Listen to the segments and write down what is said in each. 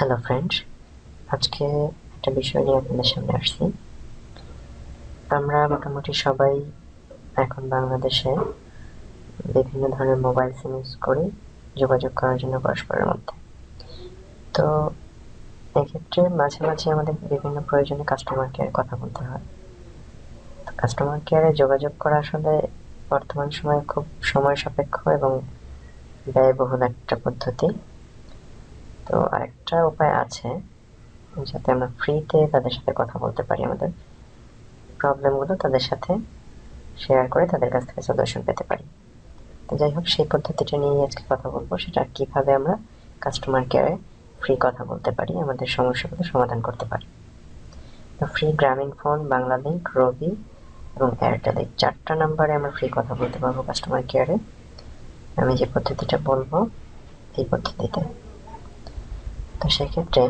Hello friends আজকে একটা বিষয় নিয়ে আপনাদের সামনে আসছি। আমরা মোটামুটি সবাই এখন বাংলাদেশে বিভিন্ন ধরনের মোবাইল সিম ইউজ করি, যোগাযোগ করার জন্য পরস্পরের মধ্যে। তো এক্ষেত্রে মাঝে মাঝে আমাদের বিভিন্ন প্রয়োজনে কাস্টমার কেয়ারে কথা বলতে হয়। কাস্টমার কেয়ারে যোগাযোগ করা আসলে বর্তমান সময়ে খুব সময় সাপেক্ষ এবং ব্যয়বহুল একটা পদ্ধতি। তো আরেকটা উপায় আছে যাতে আমরা ফ্রিতে তাদের সাথে কথা বলতে পারি আমাদের প্রবলেমগুলো তাদের সাথে শেয়ার করে তাদের কাছ থেকে সলিউশন পেতে পারি। তো যাই হোক, সেই পদ্ধতিটা নিয়ে আজকে কথা বলব। সেটা কীভাবে আমরা কাস্টমার কেয়ারে ফ্রি কথা বলতে পারি, আমাদের সমস্যাগুলো সমাধান করতে পারি। তো ফ্রি গ্রামীণ ফোন বাংলা লিঙ্ক রবি এবং এয়ারটেল এই চারটা নাম্বারে আমরা ফ্রি কথা বলতে পারব কাস্টমার কেয়ারে আমি যে পদ্ধতিটা বলব, এই পদ্ধতিতে। তো সেক্ষেত্রে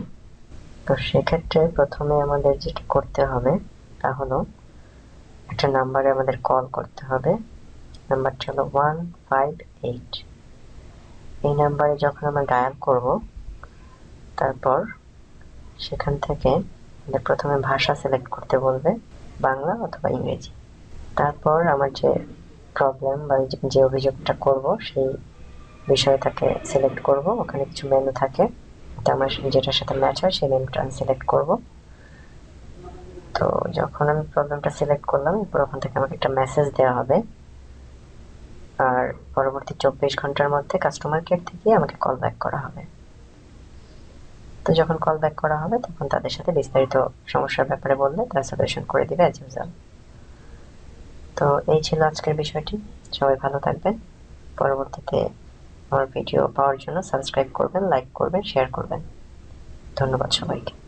তো সেক্ষেত্রে প্রথমে আমাদের যেটা করতে হবে তা হলো একটা নাম্বারে আমাদের কল করতে হবে। নাম্বারটা হলো ওয়ান ফাইভ এইট এই নাম্বারে যখন আমরা ডায়াল করব, তারপর সেখান থেকে আমাদের প্রথমে ভাষা সিলেক্ট করতে বলবে, বাংলা অথবা ইংরেজি। তারপর আমার যে প্রবলেম বা যে অভিযোগটা করব, সেই বিষয়টাকে সিলেক্ট করব। ওখানে কিছু মেনু থাকে। তো আমার যেটার সাথে ম্যাচ হয়, সেই মেনুটা আমি সিলেক্ট করব। তো যখন আমি প্রবলেমটা সিলেক্ট করলাম, এরপর ওখান থেকে আমাকে একটা মেসেজ দেওয়া হবে। আর পরবর্তী চব্বিশ ঘণ্টার মধ্যে কাস্টমার কেয়ার থেকে আমাকে কল ব্যাক করা হবে। তো যখন কল ব্যাক করা হবে, তখন তাদের সাথে বিস্তারিত সমস্যার ব্যাপারে বললে তারা সলিউশন করে দিবে অ্যাজ ইউজাল তো এই ছিল আজকের বিষয়টি। সবাই ভালো থাকবেন। পরবর্তীতে আমার ভিডিও পাওয়ার জন্য সাবস্ক্রাইব করবেন লাইক করবেন শেয়ার করবেন। ধন্যবাদ সবাইকে।